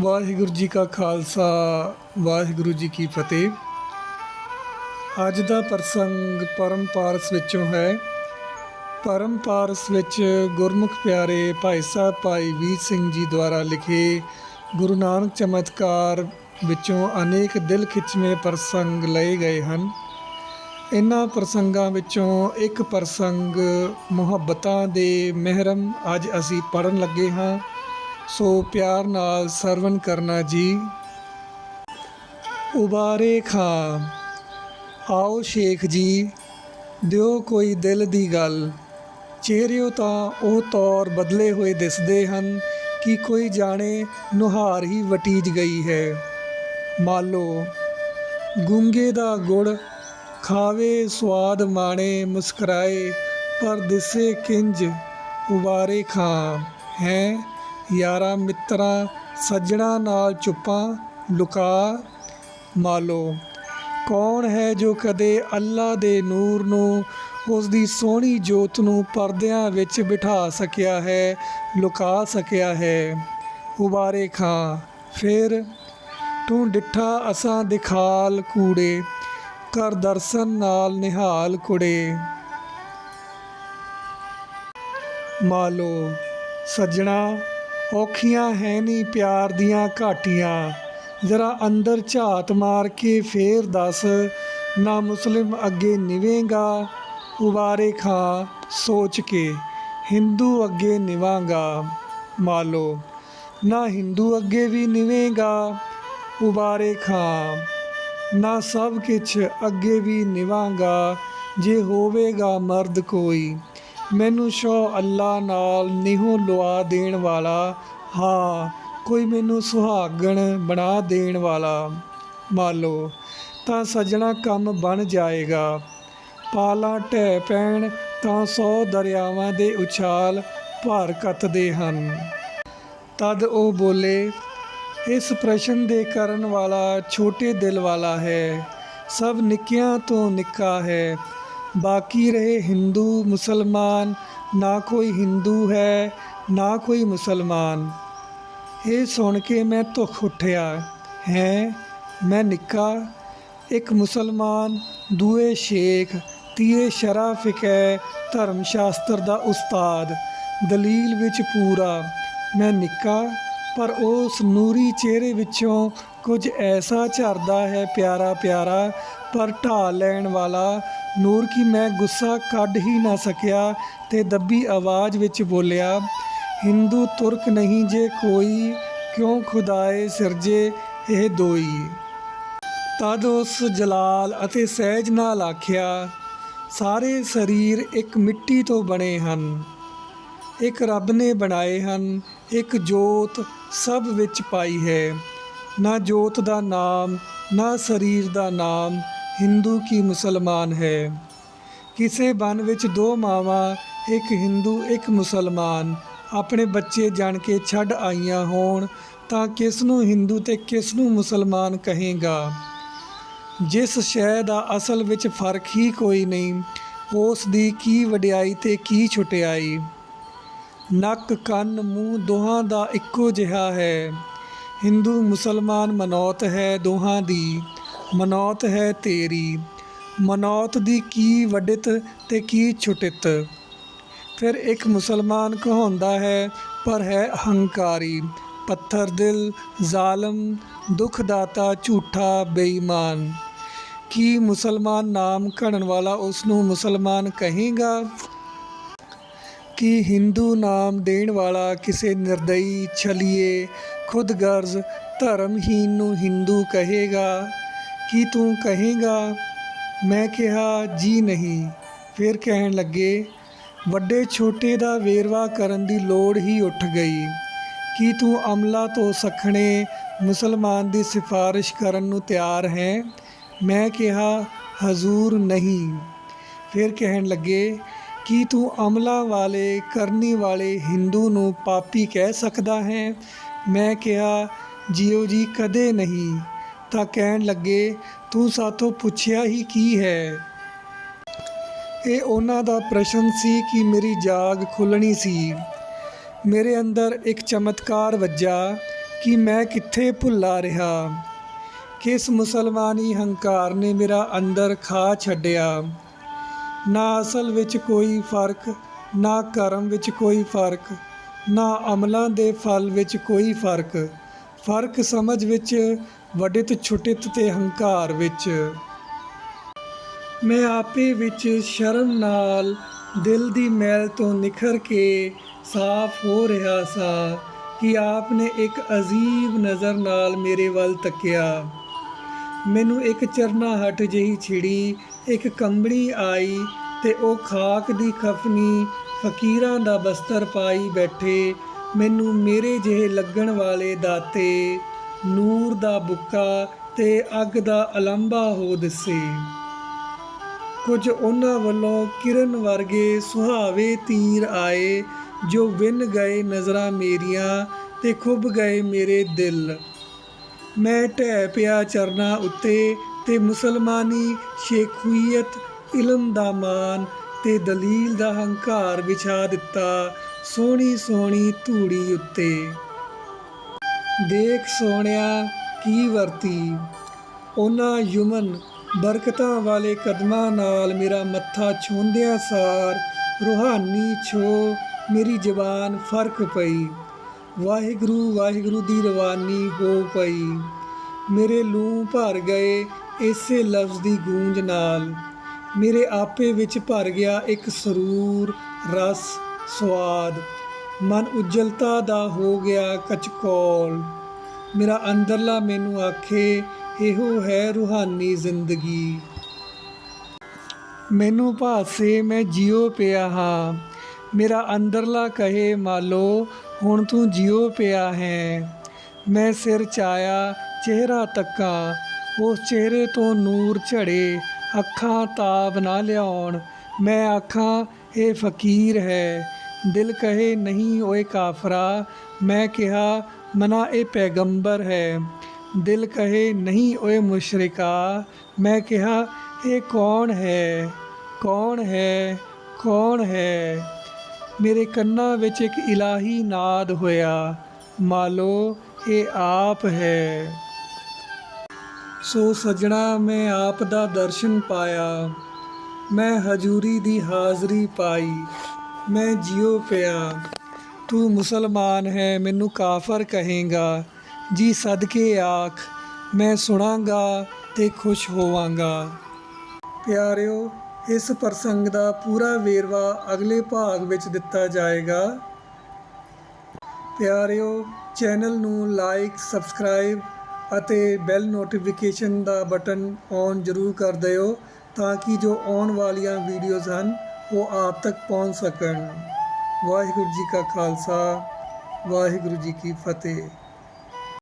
ਵਾਹਿਗੁਰੂ ਜੀ ਕਾ ਖਾਲਸਾ, ਵਾਹਿਗੁਰੂ ਜੀ ਕੀ ਫਤਿਹ। ਅੱਜ ਦਾ ਪ੍ਰਸੰਗ ਪਰਮ ਪਾਰਸ ਵਿੱਚੋਂ ਹੈ। ਪਰਮ ਪਾਰਸ ਵਿੱਚ ਗੁਰਮੁਖ ਪਿਆਰੇ ਭਾਈ ਸਾਹਿਬ, ਭਾਈ ਵੀਰ ਸਿੰਘ ਜੀ ਦੁਆਰਾ ਲਿਖੇ ਗੁਰੂ ਨਾਨਕ ਚਮਤਕਾਰ ਵਿੱਚੋਂ ਅਨੇਕ ਦਿਲ ਖਿੱਚਵੇਂ ਪ੍ਰਸੰਗ ਲਏ ਗਏ ਹਨ। ਇਹਨਾਂ ਪ੍ਰਸੰਗਾਂ ਵਿੱਚੋਂ ਇੱਕ ਪ੍ਰਸੰਗ ਮੁਹੱਬਤਾਂ ਦੇ ਮਹਿਰਮ ਅੱਜ ਅਸੀਂ ਪੜਨ ਲੱਗੇ ਹਾਂ। ਸੋ ਪਿਆਰ ਨਾਲ ਸਰਵਨ ਕਰਨਾ ਜੀ। ਉਬਾਰੇ ਖਾਂ। ਆਓ ਸ਼ੇਖ ਜੀ, ਦਿਓ ਕੋਈ ਦਿਲ ਦੀ ਗੱਲ। ਚਿਹਰਿਓ ਤਾਂ ਉਹ ਤੌਰ ਬਦਲੇ ਹੋਏ ਦਿਸਦੇ ਹਨ ਕਿ ਕੋਈ ਜਾਣੇ ਨੁਹਾਰ ਹੀ ਵਟੀਜ ਗਈ ਹੈ। ਮਾਲੋ ਗੁੰਗੇ ਦਾ ਗੁੜ ਖਾਵੇ ਸਵਾਦ ਮਾਣੇ ਮੁਸਕਰਾਏ, ਪਰ ਦਿਸੇ ਕਿੰਜ ਉਬਾਰੇ ਖਾਂ, ਹੈ? ਯਾਰਾਂ ਮਿੱਤਰਾਂ, ਸੱਜਣਾਂ ਨਾਲ ਚੁੱਪਾਂ, ਲੁਕਾ ਮਾਲੋ। ਕੌਣ ਹੈ ਜੋ ਕਦੇ ਅੱਲਾ ਦੇ ਨੂਰ ਨੂੰ, ਉਸ ਦੀ ਸੋਹਣੀ ਜੋਤ ਨੂੰ ਪਰਦਿਆਂ ਵਿੱਚ ਬਿਠਾ ਸਕਿਆ ਹੈ, ਲੁਕਾ ਸਕਿਆ ਹੈ? ਉਬਾਰੇ ਖਾਂ, ਫਿਰ ਤੂੰ ਡਿੱਠਾ ਅਸਾਂ ਦਿਖਾਲ ਕੂੜੇ ਕਰ ਦਰਸ਼ਨ ਨਾਲ ਨਿਹਾਲ ਕੁੜੇ। ਮਾਲੋ, ਸੱਜਣਾ ਔਖੀਆਂ ਹੈ ਨਹੀਂ ਪਿਆਰ ਦੀਆਂ ਘਾਟੀਆਂ। ਜ਼ਰਾ ਅੰਦਰ ਝਾਤ ਮਾਰ ਕੇ ਫੇਰ ਦੱਸ, ਨਾ ਮੁਸਲਿਮ ਅੱਗੇ ਨਿਵੇਂਗਾ, ਉਬਾਰੇ ਖਾਂ ਸੋਚ ਕੇ ਹਿੰਦੂ ਅੱਗੇ ਨਿਵਾਂਗਾ। ਮਾਲੋ, ਨਾ ਹਿੰਦੂ ਅੱਗੇ ਵੀ ਨਿਵੇਂਗਾ, ਉਬਾਰੇ ਖਾਂ। ਨਾ ਸਭ ਕੁਛ ਅੱਗੇ ਵੀ ਨਿਵਾਂਗਾ, ਜੇ ਹੋਵੇਗਾ ਮਰਦ ਕੋਈ। ਮੈਨੂੰ ਸ਼ੋ ਅੱਲਾ ਨਾਲ ਨਿਹੂ ਲਵਾ ਦੇਣ ਵਾਲਾ, ਹਾਂ, ਕੋਈ ਮੈਨੂੰ ਸੁਹਾਗਣ ਬਣਾ ਦੇਣ ਵਾਲਾ। ਮਾਲੋ ਤਾਂ ਸੱਜਣਾ ਕੰਮ ਬਣ ਜਾਏਗਾ। ਪਾਲਾਂ ਢਹਿ ਪੈਣ ਤਾਂ ਸੌ ਦਰਿਆਵਾਂ ਦੇ ਉਛਾਲ ਭਾਰ ਕੱਤਦੇ ਹਨ। ਤਦ ਉਹ ਬੋਲੇ, ਇਸ ਪ੍ਰਸ਼ਨ ਦੇ ਕਰਨ ਵਾਲਾ ਛੋਟੇ ਦਿਲ ਵਾਲਾ ਹੈ, ਸਭ ਨਿੱਕਿਆਂ ਤੋਂ ਨਿੱਕਾ ਹੈ। ਬਾਕੀ ਰਹੇ ਹਿੰਦੂ ਮੁਸਲਮਾਨ, ਨਾ ਕੋਈ ਹਿੰਦੂ ਹੈ, ਨਾ ਕੋਈ ਮੁਸਲਮਾਨ। ਇਹ ਸੁਣ ਕੇ ਮੈਂ ਧੁੱਖ ਉੱਠਿਆ। ਹੈ, ਮੈਂ ਨਿੱਕਾ, ਇੱਕ ਮੁਸਲਮਾਨ, ਦੂਏ ਸ਼ੇਖ, ਤੀਏ ਸ਼ਰਾ ਫਿਕੈ ਧਰਮ ਸ਼ਾਸਤਰ ਦਾ ਉਸਤਾਦ, ਦਲੀਲ ਵਿੱਚ ਪੂਰਾ। ਮੈਂ ਨਿੱਕਾ, ਪਰ ਉਸ ਨੂਰੀ ਚਿਹਰੇ ਵਿੱਚੋਂ ਕੁਝ ਐਸਾ ਝਰਦਾ ਹੈ ਪਿਆਰਾ ਪਿਆਰਾ ਪਰ ਢਾ ਲੈਣ ਵਾਲਾ ਨੂਰ ਕੀ ਮੈਂ ਗੁੱਸਾ ਕੱਢ ਹੀ ਨਾ ਸਕਿਆ ਤੇ ਦੱਬੀ ਆਵਾਜ਼ ਵਿੱਚ ਬੋਲਿਆ, ਹਿੰਦੂ ਤੁਰਕ ਨਹੀਂ ਜੇ ਕੋਈ, ਕਿਉਂ ਖੁਦਾਏ ਸਿਰਜੇ ਇਹ ਦੋਈ? ਤਦ ਉਸ ਜਲਾਲ ਅਤੇ ਸਹਿਜ ਨਾਲ ਆਖਿਆ, ਸਾਰੇ ਸਰੀਰ ਇੱਕ ਮਿੱਟੀ ਤੋਂ ਬਣੇ ਹਨ। ਇੱਕ ਰੱਬ ਨੇ ਬਣਾਏ ਹਨ, ਇੱਕ ਜੋਤ ਸਭ ਵਿੱਚ ਪਾਈ ਹੈ। ਨਾ ਜੋਤ ਦਾ ਨਾਮ, ਨਾ ਸਰੀਰ ਦਾ ਨਾਮ ਹਿੰਦੂ ਕੀ ਮੁਸਲਮਾਨ ਹੈ? ਕਿਸੇ ਬਨ ਵਿੱਚ ਦੋ ਮਾਵਾਂ, ਇੱਕ ਹਿੰਦੂ, ਇੱਕ ਮੁਸਲਮਾਨ। ਆਪਣੇ ਬੱਚੇ ਜਾਣ ਕੇ ਛੱਡ ਆਈਆਂ ਹੋਣ ਤਾਂ ਕਿਸ ਨੂੰ ਹਿੰਦੂ ਤੇ ਕਿਸ ਨੂੰ ਮੁਸਲਮਾਨ ਕਹੇਗਾ? ਜਿਸ ਸ਼ੈ ਦਾ ਅਸਲ ਵਿੱਚ ਫ਼ਰਕ ਹੀ ਕੋਈ ਨਹੀਂ, ਉਸ ਦੀ ਕੀ ਵਡਿਆਈ ਤੇ ਕੀ ਛੁਟਿਆਈ? ਨੱਕ, ਕੰਨ, ਮੂੰਹ ਦੋਹਾਂ ਦਾ ਇੱਕੋ ਜਿਹਾ ਹੈ। ਹਿੰਦੂ ਮੁਸਲਮਾਨ ਮਨੌਤ ਹੈ ਦੋਹਾਂ ਦੀ। ਮਨੌਤ ਹੈ ਤੇਰੀ। ਮਨੌਤ ਦੀ ਕੀ ਵਡਿਤ ਤੇ ਕੀ ਛੁਟਿਤ। ਫਿਰ ਇੱਕ ਮੁਸਲਮਾਨ ਕਹਾਉਂਦਾ ਹੈ, ਪਰ ਹੈ ਅਹੰਕਾਰੀ। ਪੱਥਰ, ਦਿਲ, ਜ਼ਾਲਮ, ਦੁਖਦਾਤਾ, ਝੂਠਾ, ਬੇਈਮਾਨ। ਕੀ ਮੁਸਲਮਾਨ ਨਾਮ ਘੜਨ ਵਾਲਾ ਉਸ ਨੂੰ ਮੁਸਲਮਾਨ ਕਹੇਗਾ? ਕਿ ਹਿੰਦੂ ਨਾਮ ਦੇਣ ਵਾਲਾ ਕਿਸੇ ਨਿਰਦਈ ਛਲੀਏ? ਖੁਦਗਰਜ਼ ਧਰਮਹੀਨ ਨੂੰ ਹਿੰਦੂ ਕਹੇਗਾ। ਕੀ ਤੂੰ ਕਹੇਗਾ? ਮੈਂ ਕਿਹਾ, ਜੀ ਨਹੀਂ। ਫਿਰ ਕਹਿਣ ਲੱਗੇ, ਵੱਡੇ ਛੋਟੇ ਦਾ ਵੇਰਵਾ ਕਰਨ ਦੀ ਲੋੜ ਹੀ ਉੱਠ ਗਈ। ਕੀ ਤੂੰ ਅਮਲਾ ਤੋਂ ਸਖਣੇ ਮੁਸਲਮਾਨ ਦੀ ਸਿਫਾਰਿਸ਼ ਕਰਨ ਨੂੰ ਤਿਆਰ ਹੈ? ਮੈਂ ਕਿਹਾ, ਹਜ਼ੂਰ ਨਹੀਂ। ਫਿਰ ਕਹਿਣ ਲੱਗੇ, ਕੀ ਤੂੰ ਅਮਲਾ ਵਾਲੇ, ਕਰਨੀ ਵਾਲੇ ਹਿੰਦੂ ਨੂੰ ਪਾਪੀ ਕਹਿ ਸਕਦਾ ਹੈ? ਮੈਂ ਕਿਹਾ, ਜੀਓ ਜੀ ਕਦੇ ਨਹੀਂ। ਤਾਂ ਕਹਿਣ ਲੱਗੇ, ਤੂੰ ਸਾਥੋਂ ਪੁੱਛਿਆ ਹੀ ਕੀ ਹੈ? ਇਹ ਉਹਨਾਂ ਦਾ ਪ੍ਰਸ਼ਨ ਸੀ ਕਿ ਮੇਰੀ ਜਾਗ ਖੁੱਲਣੀ ਸੀ। ਮੇਰੇ ਅੰਦਰ ਇੱਕ ਚਮਤਕਾਰ ਵੱਜਾ ਕਿ ਮੈਂ ਕਿੱਥੇ ਭੁੱਲਾ ਰਿਹਾ। ਕਿਸ ਮੁਸਲਮਾਨੀ ਹੰਕਾਰ ਨੇ ਮੇਰਾ ਅੰਦਰ ਖਾ ਛੱਡਿਆ? ਨਾ ਅਸਲ ਵਿੱਚ ਕੋਈ ਫ਼ਰਕ, ਨਾ ਕਰਮ ਵਿੱਚ ਕੋਈ ਫ਼ਰਕ, ਨਾ ਅਮਲਾਂ ਦੇ ਫਲ ਵਿੱਚ ਕੋਈ ਫ਼ਰਕ। ਫ਼ਰਕ ਸਮਝ ਵਿੱਚ ਵਡਿਤ ਛੁਟਿਤ ਤੇ ਹੰਕਾਰ ਵਿੱਚ। ਮੈਂ ਆਪੇ ਵਿੱਚ ਸ਼ਰਮ ਨਾਲ ਦਿਲ ਦੀ ਮੈਲ ਤੋਂ ਨਿਖਰ ਕੇ ਸਾਫ਼ ਹੋ ਰਿਹਾ ਸਾਂ ਕਿ ਆਪ ਨੇ ਇੱਕ ਅਜੀਬ ਨਜ਼ਰ ਨਾਲ ਮੇਰੇ ਵੱਲ ਤੱਕਿਆ। ਮੈਨੂੰ ਇੱਕ ਚਰਨਾਹਟ ਜਿਹੀ ਛਿੜੀ, ਇੱਕ ਕੰਬਣੀ ਆਈ ਤੇ ਉਹ ਖਾਕ ਦੀ ਖਫਨੀ ਫਕੀਰਾਂ ਦਾ ਬਸਤਰ ਪਾਈ ਬੈਠੇ, ਮੈਨੂੰ ਮੇਰੇ ਜਿਹੇ ਲੱਗਣ ਵਾਲੇ ਦਾਤੇ ਨੂਰ ਦਾ ਬੁੱਕਾ ਤੇ ਅੱਗ ਦਾ ਅਲੰਬਾ ਹੋ ਦਿਸੇ। ਕੁਝ ਉਹਨਾਂ ਵੱਲੋਂ ਕਿਰਨ ਵਰਗੇ ਸੁਹਾਵੇ ਤੀਰ ਆਏ, ਜੋ ਵਿੰਨ ਗਏ ਨਜ਼ਰਾਂ ਮੇਰੀਆਂ ਤੇ ਖੁੱਭ ਗਏ ਮੇਰੇ ਦਿਲ। ਮੈਂ ਢਹਿ ਪਿਆ ਚਰਨਾਂ ਉੱਤੇ ਤੇ ਮੁਸਲਮਾਨੀ ਸ਼ੇਖੂਈਅਤ, ਇਲਮ ਦਾ ਮਾਨ ਤੇ ਦਲੀਲ ਦਾ ਹੰਕਾਰ ਵਿਛਾ ਦਿੱਤਾ ਸੋਹਣੀ ਸੋਹਣੀ ਧੂੜੀ ਉੱਤੇ। ਦੇਖ ਸੋਹਣਿਆ, ਕੀ ਵਰਤੀ। ਉਹਨਾਂ ਯੁਮਨ ਬਰਕਤਾਂ ਵਾਲੇ ਕਦਮਾਂ ਨਾਲ ਮੇਰਾ ਮੱਥਾ ਛੂੰਹਦਿਆਂ ਸਾਰ ਰੂਹਾਨੀ ਛੋ ਮੇਰੀ ਜ਼ਬਾਨ ਫ਼ਰਕ ਪਈ। ਵਾਹਿਗੁਰੂ ਵਾਹਿਗੁਰੂ ਦੀ ਰਵਾਨੀ ਹੋ ਪਈ। ਮੇਰੇ ਲੂੰ ਭਰ ਗਏ ਇਸੇ ਲਫ਼ਜ਼ ਦੀ ਗੂੰਜ ਨਾਲ। ਮੇਰੇ ਆਪੇ ਵਿੱਚ ਭਰ ਗਿਆ ਇੱਕ ਸਰੂਰ, ਰਸ ਸਵਾਦ ਮਨ ਉਜਲਤਾ ਦਾ ਹੋ ਗਿਆ ਕਚਕੋਲ। ਮੇਰਾ ਅੰਦਰਲਾ ਮੈਨੂੰ ਆਖੇ, ਇਹੋ ਹੈ ਰੂਹਾਨੀ ਜ਼ਿੰਦਗੀ। ਮੈਨੂੰ ਭਾਸੇ ਮੈਂ ਜਿਉ ਪਿਆ ਹਾਂ। ਮੇਰਾ ਅੰਦਰਲਾ ਕਹੇ, ਮਾਲੋ, ਹੁਣ ਤੂੰ ਜਿਉ ਪਿਆ ਹੈ। ਮੈਂ ਸਿਰ ਚਾਇਆ, ਚਿਹਰਾ ਤੱਕਾਂ। ਉਸ ਚਿਹਰੇ ਤੋਂ ਨੂਰ ਝੜੇ, ਅੱਖਾਂ ਤਾਬ ਨਾ ਲਿਆਉਣ। ਮੈਂ ਆਖਾਂ, ਇਹ ਫਕੀਰ ਹੈ। ਦਿਲ ਕਹੇ ਨਹੀਂ ਓਏ ਕਾਫਰਾ, ਮੈਂ ਕਿਹਾ, ਮਨਾ ਇਹ ਪੈਗੰਬਰ ਹੈ। ਦਿਲ ਕਹੇ ਨਹੀਂ ਓਏ ਮੁਸ਼ਰਿਕਾ, ਮੈਂ ਕਿਹਾ, ਇਹ ਕੌਣ ਹੈ? ਕੌਣ ਹੈ? ਕੌਣ ਹੈ? ਮੇਰੇ ਕੰਨਾਂ ਵਿੱਚ ਇੱਕ ਇਲਾਹੀ ਨਾਦ ਹੋਇਆ। ਮਾਲੋ, ਇਹ ਆਪ ਹੈ। ਸੋ ਸਜਣਾ, ਮੈਂ ਆਪ ਦਾ ਦਰਸ਼ਨ ਪਾਇਆ। ਮੈਂ ਹਜੂਰੀ ਦੀ ਹਾਜ਼ਰੀ ਪਾਈ। ਮੈਂ ਜਿਉ ਪਿਆ। ਤੂੰ ਮੁਸਲਮਾਨ ਹੈ, ਮੈਨੂੰ ਕਾਫਰ ਕਹੇਗਾ। ਜੀ ਸਦਕੇ ਆਖ, ਮੈਂ ਸੁਣਾਂਗਾ ਤੇ ਖੁਸ਼ ਹੋਵਾਂਗਾ। ਪਿਆਰਿਓ, ਇਸ ਪ੍ਰਸੰਗ ਦਾ ਪੂਰਾ ਵੇਰਵਾ ਅਗਲੇ ਭਾਗ ਵਿੱਚ ਦਿੱਤਾ ਜਾਏਗਾ। ਪਿਆਰਿਓ, ਚੈਨਲ ਨੂੰ ਲਾਈਕ, ਸਬਸਕ੍ਰਾਈਬ ਅਤੇ ਬੈਲ ਨੋਟੀਫਿਕੇਸ਼ਨ ਦਾ ਬਟਨ ਔਨ ਜ਼ਰੂਰ ਕਰ ਦਿਓ ਤਾਂ ਕਿ ਜੋ ਆਉਣ ਵਾਲੀਆਂ ਵੀਡੀਓਜ਼ ਹਨ ਉਹ ਆਪ ਤੱਕ ਪਹੁੰਚ ਸਕਣ। ਵਾਹਿਗੁਰੂ ਜੀ ਕਾ ਖਾਲਸਾ ਵਾਹਿਗੁਰੂ ਜੀ ਕੀ ਫਤਿਹ।